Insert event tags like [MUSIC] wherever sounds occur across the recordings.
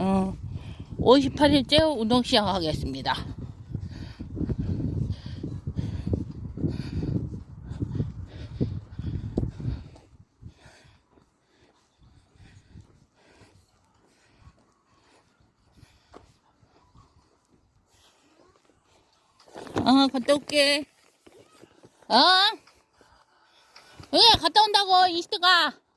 어, 58일째 운동 시작하겠습니다. 어, 갔다 올게. 어? 왜 갔다 온다고, 이스트가.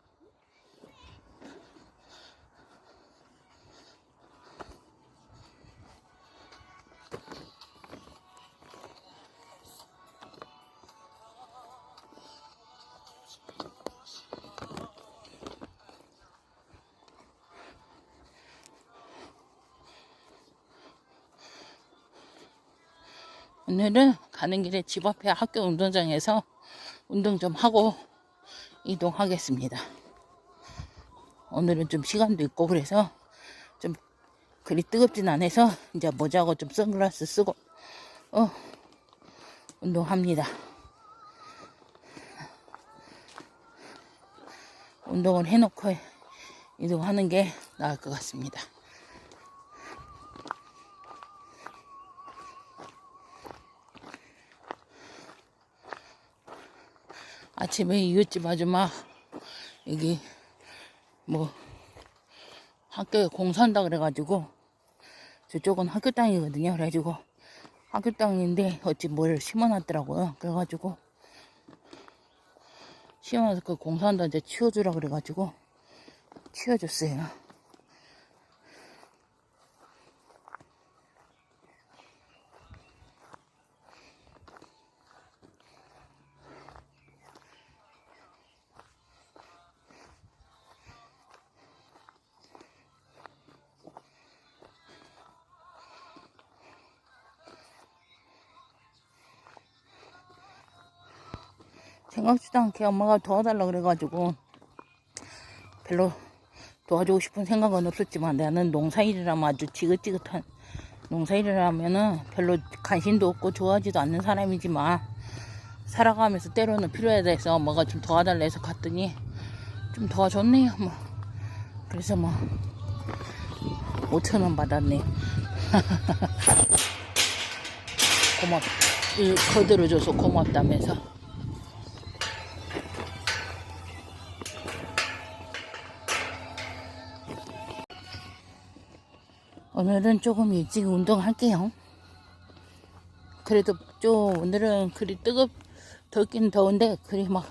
오늘은 가는 길에 집 앞에 학교 운동장에서 운동 좀 하고 이동하겠습니다. 오늘은 좀 시간도 있고 그래서 좀 그리 뜨겁진 않아서 이제 모자고 좀 선글라스 쓰고 어 운동합니다. 운동을 해놓고 이동하는 게 나을 것 같습니다. 아침에 이웃집 아줌마 여기 뭐 학교에 공사한다 그래가지고 저쪽은 학교 땅이거든요. 그래가지고 학교 땅인데 어찌 뭘 심어놨더라고요. 그래가지고 심어서 그 공사한다 이제 치워주라 그래가지고 치워줬어요 생각지도 않게 엄마가 도와달라 그래가지고 별로 도와주고 싶은 생각은 없었지만 나는 농사일이라면 아주 지긋지긋한 농사일을 하면은 별로 관심도 없고 좋아하지도 않는 사람이지만 살아가면서 때로는 필요해 돼서 엄마가 좀 도와달라 해서 갔더니 좀 도와줬네요 뭐. 그래서 뭐 5천원 받았네. [LAUGHS] 고맙 이 거들어줘서 고맙다면서 오늘은 조금 일찍 운동할게요. 그래도 좀 오늘은 그리 뜨겁 덥긴 더운데 그리 막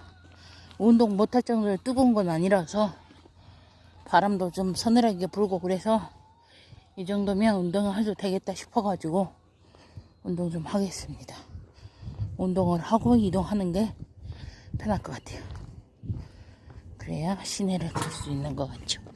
운동 못할 정도로 뜨거운 건 아니라서 바람도 좀 서늘하게 불고 그래서 이 정도면 운동을 해도 되겠다 싶어가지고 운동 좀 하겠습니다. 운동을 하고 이동하는 게 편할 것 같아요. 그래야 시내를 갈 수 있는 것 같죠.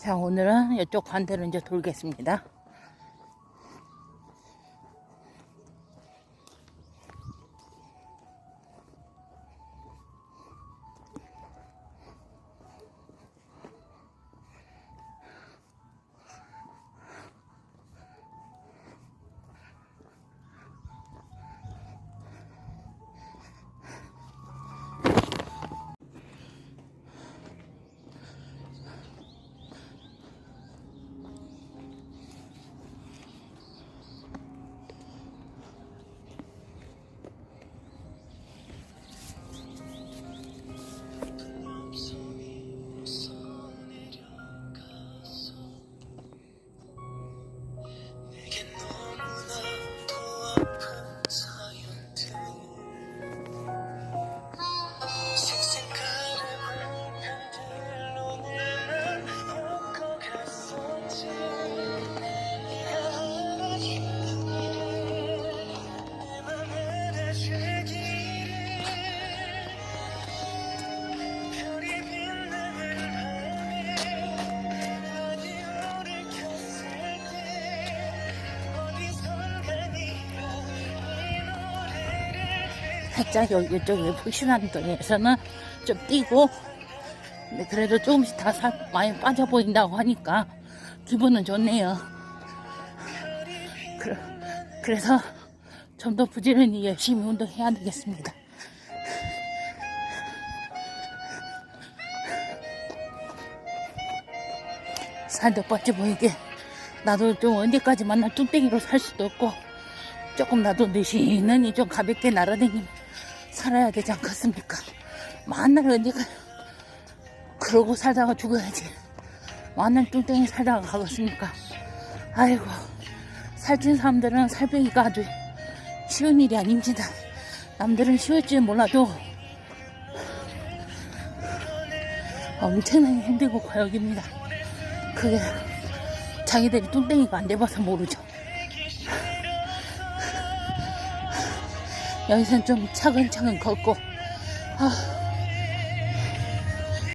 자, 오늘은 이쪽 반대로 이제 돌겠습니다. 살짝 여기 이쪽에 푹신한 데에서는 좀 뛰고 근데 그래도 조금씩 다 살 많이 빠져 보인다고 하니까 기분은 좋네요. 그, 그래서 좀 더 부지런히 열심히 운동해야 되겠습니다. 살도 빠져 보이게 나도 좀 언제까지 만날 뚱땡이로 살 수도 없고 조금 나도 느신하니 좀 가볍게 날아다니며 살아야 되지 않겠습니까? 만날 언제가 그러고 살다가 죽어야지 만날 뚱땡이 살다가 가겠습니까? 아이고 살찐 사람들은 살 빼기가 아주 쉬운 일이 아닙니다. 남들은 쉬울지 몰라도 엄청나게 힘들고 과역입니다. 그게 자기들이 뚱땡이가 안 돼봐서 모르죠. 여기서는 좀 차근차근 걷고 아,